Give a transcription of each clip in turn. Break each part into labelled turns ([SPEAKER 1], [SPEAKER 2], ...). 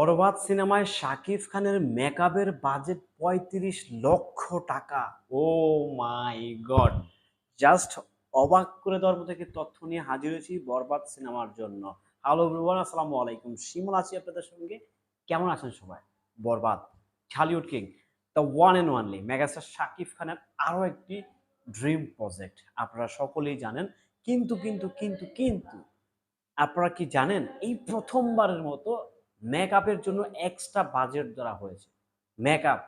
[SPEAKER 1] বরবাদ সিনেমায় শাকিব খানের মেকআপের বাজেট পঁয়ত্রিশ লক্ষ টাকা। ও মাই গড। জাস্ট অবাক করে দেওয়ার মতো একটি তথ্য নিয়ে হাজির হয়েছি বরবাদ সিনেমার জন্য। হ্যালো এভরিওয়ান আসসালামু আলাইকুম। শিমুল আছি আপনাদের সঙ্গে। কেমন আছেন সবাই? Borbaad Dhallywood king the one and only megastar Shakib খানের আরও একটি ড্রিম প্রজেক্ট আপনারা সকলেই জানেন, কিন্তু কিন্তু কিন্তু কিন্তু, আপনারা কি জানেন, এই প্রথমবারের মতো মেকআপের জন্য এক্সট্রা বাজেট ধরা হয়েছে। মেকআপ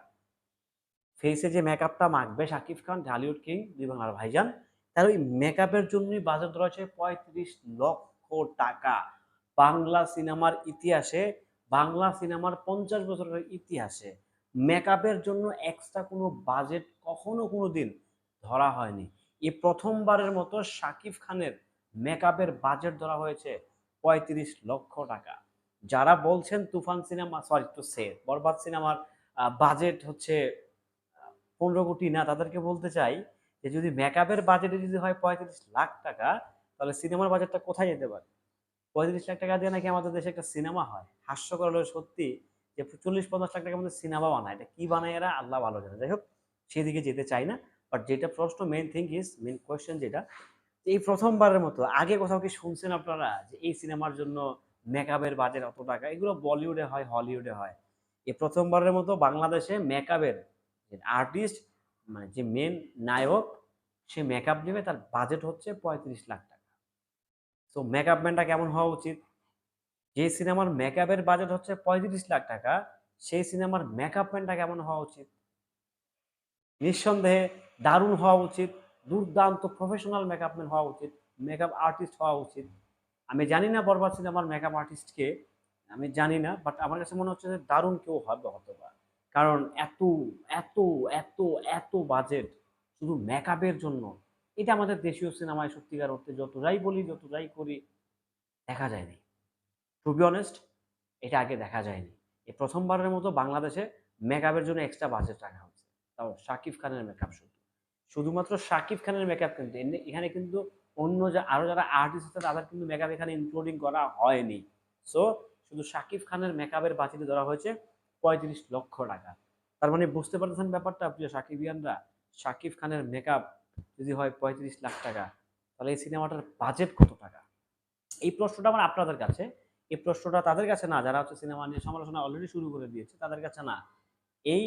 [SPEAKER 1] ফেসে যে মেকআপটা মাখবে শাকিব খান, ঢালিউড কিং, দুই বাংলার ভাইজান, তার ওই মেকআপের জন্যই বাজেট ধরা হয়েছে পঁয়ত্রিশ লক্ষ টাকা। বাংলা সিনেমার ইতিহাসে, বাংলা সিনেমার পঞ্চাশ বছরের ইতিহাসে মেকআপের জন্য এক্সট্রা কোনো বাজেট কখনো কোনো দিন ধরা হয়নি। এ প্রথমবারের মতো শাকিব খানের মেকআপের বাজেট ধরা হয়েছে পঁয়ত্রিশ লক্ষ টাকা। যারা বলছেন Toofan cinema sorry to say Borbaad সিনেমার বাজেট হচ্ছে পনেরো কোটি না, তাদেরকে বলতে চাই যে যদি মেকআপের বাজেটে যদি হয় পঁয়ত্রিশ লাখ টাকা, তাহলে সিনেমার বাজেটটা কোথায় যেতে পারে? পঁয়ত্রিশ লাখ টাকা দিয়ে নাকি আমাদের দেশে একটা সিনেমা হয়? হাস্যকর হলো সত্যি যে চল্লিশ, পঞ্চাশ লাখ টাকার মধ্যে সিনেমা বানায়। এটা কী বানায় এরা? আল্লাহ ভালো জানে। যাই হোক, সেদিকে যেতে চাই না। বাট যেটা প্রশ্ন main thing is main question যেটা, এই প্রথমবারের মতো, আগে কোথাও কি শুনছেন আপনারা যে এই সিনেমার জন্য মেকআপের বাজেট অত টাকা। এগুলো বলিউডে হয়, হলিউডে হয়। এই প্রথমবারের মতো বাংলাদেশে মেকআপের আর্টিস্ট মানে যে মেন নায়ক, সে মেকআপ নেবে, তার বাজেট হচ্ছে পঁয়ত্রিশ লাখ টাকা। তো মেকআপ ম্যানটা কেমন হওয়া উচিত? যে সিনেমার মেকআপের বাজেট হচ্ছে পঁয়ত্রিশ লাখ টাকা, সেই সিনেমার মেকআপ ম্যানটা কেমন হওয়া উচিত? নিঃসন্দেহে দারুণ হওয়া উচিত, দুর্দান্ত প্রফেশনাল মেকআপ ম্যান হওয়া উচিত মেকআপ আর্টিস্ট হওয়া উচিত। আমি জানি না বরবাদ সিনেমার মেকআপ আর্টিস্টকে আমি জানি না বাট আমার কাছে মনে হচ্ছে যে দারুণ কেউ হবে হতে পারে কারণ এত এত এত এত বাজেট শুধু মেকআপের জন্য। এটা আমাদের দেশীয় সিনেমায় সত্যিকার অর্থে যতটাই বলি যতটাই করি, দেখা যায়নি। টু বি অনেস্ট এটা আগে দেখা যায়নি। এই প্রথমবারের মতো বাংলাদেশে মেকআপের জন্য এক্সট্রা বাজেট রাখা হচ্ছে তাও শাকিব খানের মেকআপ শুধু। শুধুমাত্র শাকিব খানের মেকআপ কিন্তু এখানে কিন্তু অন্য যা, আরও যারা আর্টিস্ট আছে, তাদের কিন্তু মেকআপ এখানে ইনক্লুডিং করা হয়নি। সো শুধু শাকিব খানের মেকআপের বাজেটে ধরা হয়েছে পঁয়ত্রিশ লক্ষ টাকা। তার মানে বুঝতে পারতেছেন ব্যাপারটা, প্রিয় সাকিবিয়ানরা? শাকিব খানের মেকআপ যদি হয় পঁয়ত্রিশ লাখ টাকা, তাহলে এই সিনেমাটার বাজেট কত টাকা? এই প্রশ্নটা আমার আপনাদের কাছে। এই প্রশ্নটা তাদের কাছে না, যারা হচ্ছে সিনেমা নিয়ে সমালোচনা অলরেডি শুরু করে দিয়েছে, তাদের কাছে না। এই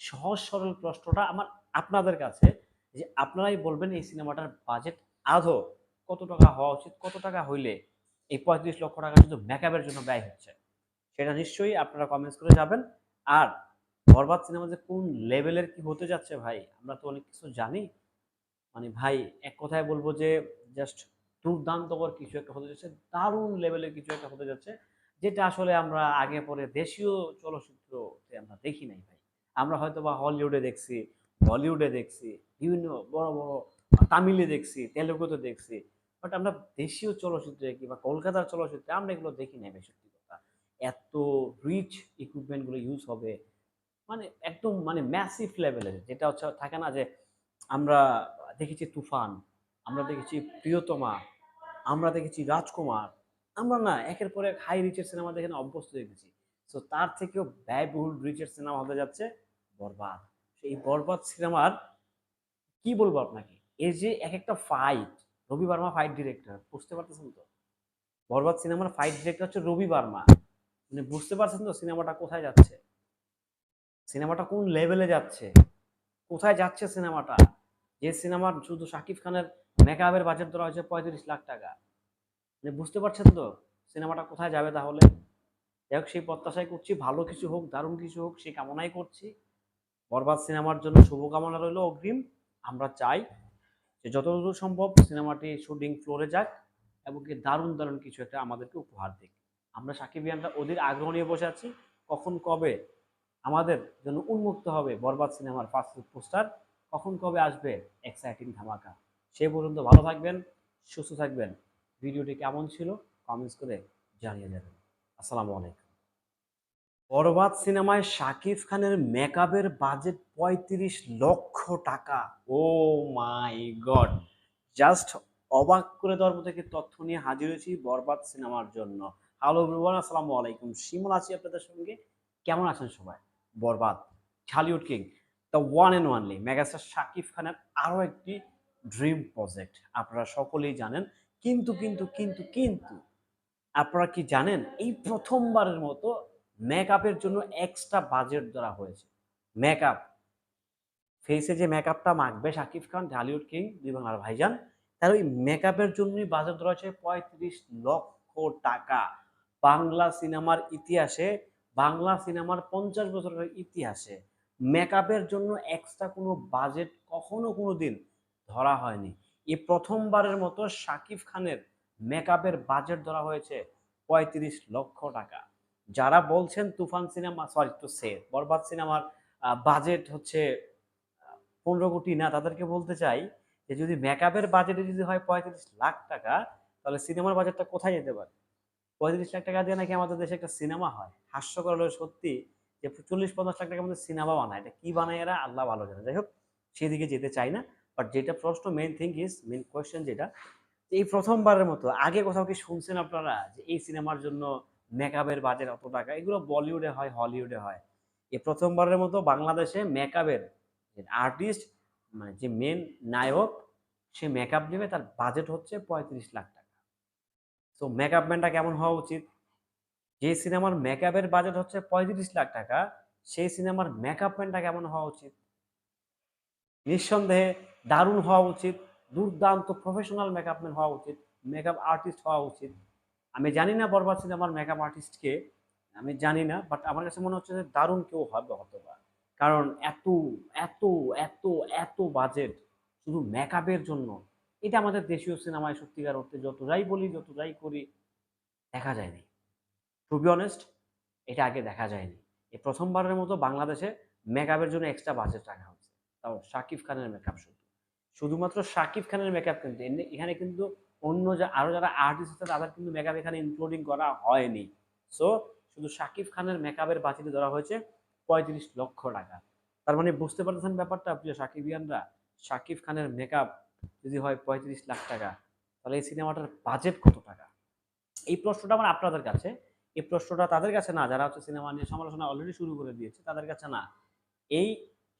[SPEAKER 1] সহজ সরল প্রশ্নটা আমার আপনাদের কাছে যে আপনারাই বলবেন এই সিনেমাটার বাজেট আদৌ কত টাকা হওয়া উচিত, কত টাকা হইলে এই পঁয়ত্রিশ লক্ষ টাকা শুধু মেকআপের জন্য ব্যয় হচ্ছে? সেটা নিশ্চয়ই আপনারা কমেন্টস করে যাবেন। আর বরবাদ সিনেমা যে কোন লেভেলের কি হতে যাচ্ছে ভাই, আমরা তো অনেক কিছু জানি। মানে ভাই, এক কথায় বলব যে জাস্ট দুর্দান্তকর কিছু একটা হতে যাচ্ছে, দারুণ লেভেলের কিছু একটা হতে যাচ্ছে, যেটা আসলে আমরা আগে পরে দেশীয় চলচ্চিত্রতে আমরা দেখি নাই ভাই। আমরা হয়তো বা হলিউডে দেখছি বলিউডে দেখছি, বিভিন্ন বড় বড় তামিলে দেখছি, তেলুগুতে দেখছি বাট আমরা দেশীয় চলচ্চিত্রে কিংবা কলকাতার চলচ্চিত্রে আমরা এগুলো দেখি ভাই সত্যি কথা। এত রিচ ইকুইপমেন্টগুলো ইউজ হবে মানে একদম মানে ম্যাসিভ লেভেলের যেটা হচ্ছে, থাকে না যে আমরা দেখেছি তুফান, আমরা দেখেছি প্রিয়তমা, আমরা দেখেছি রাজকুমার, আমরা না একের পর এক হাই রিচের সিনেমা দেখে না অভ্যস্ত হয়ে গেছি। সো তার থেকেও ব্যয়বহুল রিচের সিনেমা হতে যাচ্ছে বরবাদ। এই বরবাদ সিনেমার কি বলব আপনাকে? এর যে এক একটা fight Ravi Verma fight director বুঝতে পারতেছেন তো? বরবাদ সিনেমার ফাইট ডিরেক্টর হচ্ছে রবি বার্মা মানে বুঝতে পারছেন তো সিনেমাটা কোথায় যাচ্ছে? সিনেমাটা কোন লেভেলে যাচ্ছে? কোথায় যাচ্ছে সিনেমাটা যে সিনেমার শুধু শাকিব খানের মেকআপের বাজেট ধরা হয়েছে পঁয়ত্রিশ লাখ টাকা। মানে বুঝতে পারছেন তো? সিনেমাটা কোথায় যাবে তাহলে? যাই হোক সেই প্রত্যাশাই করছি, ভালো কিছু হোক, দারুণ কিছু হোক, সেই কামনাই করছি। বরবাদ সিনেমার জন্য শুভকামনা রইল অগ্রিম। আমরা চাই যে যতদূর সম্ভব সিনেমাটি শুটিং ফ্লোরে যাক এবং কি দারুণ দারুণ কিছু একটা আমাদেরকে উপহার দিক। আমরা সাকিবিয়ানরা ওদের আগ্রহ নিয়ে বসে আছি, কখন কবে আমাদের জন্য উন্মুক্ত হবে বরবাদ সিনেমার ফার্স্ট পোস্টার কখন কবে আসবে এক্সাইটিং ধামাকা। সে পর্যন্ত ভালো থাকবেন, সুস্থ থাকবেন। ভিডিওটি কেমন ছিল কমেন্টস করে জানিয়ে যাবেন। আসসালামু আলাইকুম। বরবাদ সিনেমায় শাকিব খানের মেকআপের বাজেট পঁয়ত্রিশ লক্ষ টাকা। ও মাই গড। জাস্ট অবাক করে দেওয়ার মতো তথ্য নিয়ে হাজির হয়েছি বরবাদ সিনেমার জন্য। হ্যালো এভরিওয়ান আসসালামু আলাইকুম। শিমুল আছি আপনাদের সঙ্গে। কেমন আছেন সবাই? Borbaad Dhallywood king the one and only megastar Shakib খানের আরও একটি ড্রিম প্রজেক্ট আপনারা সকলেই জানেন কিন্তু কিন্তু কিন্তু কিন্তু আপনারা কি জানেন এই প্রথমবারের মতো মেকআপের জন্য এক্সট্রা বাজেট ধরা হয়েছে। মেকআপ ফেসে যে মেকআপটা মাখবে শাকিব খান ঢালিউড কিং দুই বাংলার ভাইজান, তার ওই মেকআপের জন্যই বাজেট ধরা হয়েছে পঁয়ত্রিশ লক্ষ টাকা। বাংলা সিনেমার ইতিহাসে, বাংলা সিনেমার পঞ্চাশ বছরের ইতিহাসে মেকআপের জন্য এক্সট্রা কোনো বাজেট কখনো কোনো দিন ধরা হয়নি। এই প্রথমবারের মতো শাকিব খানের মেকআপের বাজেট ধরা হয়েছে পঁয়ত্রিশ লক্ষ টাকা। যারা বলছেন Toofan cinema sorry to say Borbaad সিনেমার বাজেট হচ্ছে পনেরো কোটি না, তাদেরকে বলতে চাই যে যদি মেকআপের বাজেটে যদি হয় পঁয়ত্রিশ লাখ টাকা, তাহলে সিনেমার বাজেটটা কোথায় যেতে পারে? পঁয়ত্রিশ লাখ টাকা দিয়ে নাকি আমাদের দেশে একটা সিনেমা হয়? হাস্যকর হলেও সত্যি যে চল্লিশ, পঞ্চাশ লাখ টাকার মধ্যে সিনেমা বানায়। এটা কী বানায় এরা? আল্লাহ ভালো জানে। যাই হোক, সেদিকে যেতে চাই না। বাট যেটা প্রশ্ন main thing is main question যেটা, এই প্রথমবারের মতো, আগে কোথাও কি শুনছেন আপনারা যে এই সিনেমার জন্য মেকআপের বাজেট অত টাকা। এগুলো বলিউডে হয়, হলিউডে হয়। এই প্রথমবারের মতো বাংলাদেশে মেকআপের আর্টিস্ট মানে যে মেন নায়ক, সে মেকআপ নেবে, তার বাজেট হচ্ছে পঁয়ত্রিশ লাখ টাকা। তো মেকআপ ম্যানটা কেমন হওয়া উচিত? যে সিনেমার মেকআপের বাজেট হচ্ছে পঁয়ত্রিশ লাখ টাকা, সেই সিনেমার মেকআপ ম্যানটা কেমন হওয়া উচিত? নিঃসন্দেহে দারুণ হওয়া উচিত, দুর্দান্ত প্রফেশনাল মেকআপ ম্যান হওয়া উচিত মেকআপ আর্টিস্ট হওয়া উচিত। আমি জানি না বরবাদ সিনেমার মেকআপ আর্টিস্টকে আমি জানি না বাট আমার কাছে মনে হচ্ছে যে দারুণ কেউ হবে হতে পারে কারণ এত এত এত এত বাজেট শুধু মেকআপের জন্য। এটা আমাদের দেশীয় সিনেমায় সত্যিকার অর্থে যত যাই বলি, যত যাই করি, দেখা যায়নি। টু বি অনেস্ট এটা আগে দেখা যায়নি। এই প্রথমবারের মতো বাংলাদেশে মেকআপের জন্য এক্সট্রা বাজেট রাখা হচ্ছে। তাও শাকিব খানের মেকআপ শুধু শুধুমাত্র শাকিব খানের মেকআপ কিন্তু এখানে কিন্তু অন্য যা, আরও যারা আর্টিস্ট আছে তাদের কিন্তু মেকআপ এখানে ইনক্লুডিং করা হয়নি। সো শুধু শাকিব খানের মেকআপের বাজেটে ধরা হয়েছে পঁয়ত্রিশ লক্ষ টাকা। তার মানে বুঝতে পারতেছেন ব্যাপারটা, প্রিয় সাকিবিয়ানরা? শাকিব খানের মেকআপ যদি হয় পঁয়ত্রিশ লাখ টাকা, তাহলে এই সিনেমাটার বাজেট কত টাকা? এই প্রশ্নটা আমার আপনাদের কাছে। এই প্রশ্নটা তাদের কাছে না, যারা হচ্ছে সিনেমা নিয়ে সমালোচনা অলরেডি শুরু করে দিয়েছে, তাদের কাছে না। এই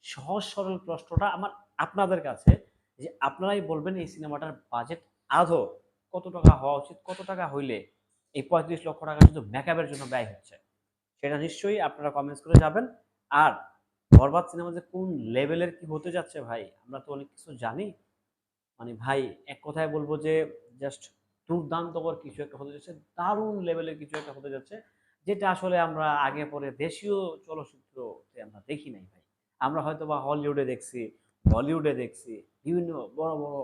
[SPEAKER 1] সহজ সরল প্রশ্নটা আমার আপনাদের কাছে। যে আপনারাই বলবেন এই সিনেমাটার বাজেট আদৌ কত টাকা হওয়া উচিত, কত টাকা হইলে এই পঁয়ত্রিশ লক্ষ টাকা শুধু মেকআপের জন্য ব্যয় হচ্ছে? সেটা নিশ্চয়ই আপনারা কমেন্টস করে যাবেন। আর বরবাদ সিনেমা যে কোন লেভেলের কি হতে যাচ্ছে ভাই, আমরা তো অনেক কিছু জানি। মানে ভাই, এক কথায় বলব যে জাস্ট দুর্দান্তকর কিছু একটা হতে যাচ্ছে, দারুণ লেভেলের কিছু একটা হতে যাচ্ছে, যেটা আসলে আমরা আগে পরে দেশীয় চলচ্চিত্রতে আমরা দেখি নাই ভাই। আমরা হয়তো বা হলিউডে দেখছি বলিউডে দেখছি, বিভিন্ন বড় বড়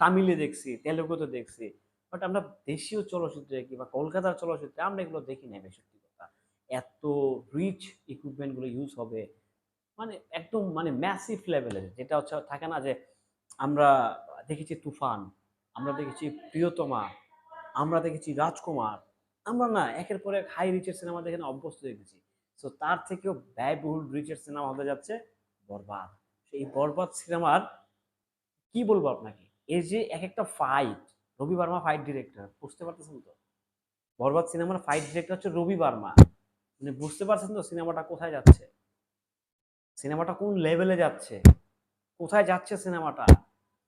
[SPEAKER 1] তামিলে দেখছি, তেলেগুতে দেখছি। বাট আমরা দেশীয় চলচ্চিত্রে কিংবা কলকাতার চলচ্চিত্রে আমরা এগুলো দেখি ভাই সত্যি কথা। এত রিচ ইকুইপমেন্টগুলো ইউজ হবে। মানে একদম মানে ম্যাসিভ লেভেলের যেটা হচ্ছে, থাকে না যে আমরা দেখেছি তুফান, আমরা দেখেছি প্রিয়তমা, আমরা দেখেছি রাজকুমার, আমরা না একের পর এক হাই রিচের সিনেমা দেখে না অভ্যস্ত দেখেছি সো তার থেকেও ব্যয়বহুল রিচের সিনেমা হতে যাচ্ছে বরবাদ। সেই বরবাদ সিনেমার কি বলব আপনাকে? এর যে এক একটা fight Ravi Verma fight director বুঝতে পারতেছেন তো? বরবাদ সিনেমার ফাইট ডিরেক্টর হচ্ছে রবি বার্মা। মানে বুঝতে পারছেন তো সিনেমাটা কোথায় যাচ্ছে? সিনেমাটা কোন লেভেলে যাচ্ছে? কোথায় যাচ্ছে সিনেমাটা?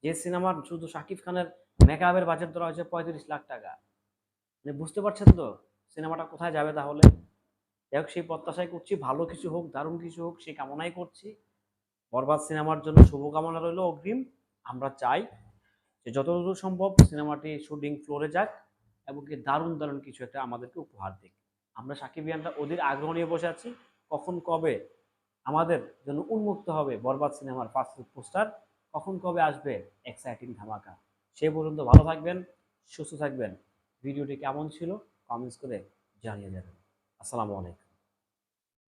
[SPEAKER 1] যে সিনেমার শুধু শাকিব খানের মেকআপের বাজেট ধরা হয়েছে পঁয়ত্রিশ লাখ টাকা। মানে বুঝতে পারছেন তো সিনেমাটা কোথায় যাবে তাহলে? যাই হোক, সেই প্রত্যাশাই করছি। ভালো কিছু হোক, দারুণ কিছু হোক, সেই কামনাই করছি। বরবাদ সিনেমার জন্য শুভকামনা রইল অগ্রিম। আমরা চাই যে যতদূর সম্ভব সিনেমাটি শুটিং ফ্লোরে যাক এবং কি দারুণ দারুণ কিছু একটা আমাদেরকে উপহার দিক। আমরা সাকিবিয়ানরা ওদের আগ্রহ নিয়ে বসে আছি। কখন কবে আমাদের জন্য উন্মুক্ত হবে বরবাদ সিনেমার ফার্স্ট পোস্টার কখন কবে আসবে এক্সাইটিং ধামাকা? সে পর্যন্ত ভালো থাকবেন, সুস্থ থাকবেন। ভিডিওটি কেমন ছিল? কমেন্টস করে জানিয়ে দেবেন আসসালামু আলাইকুম।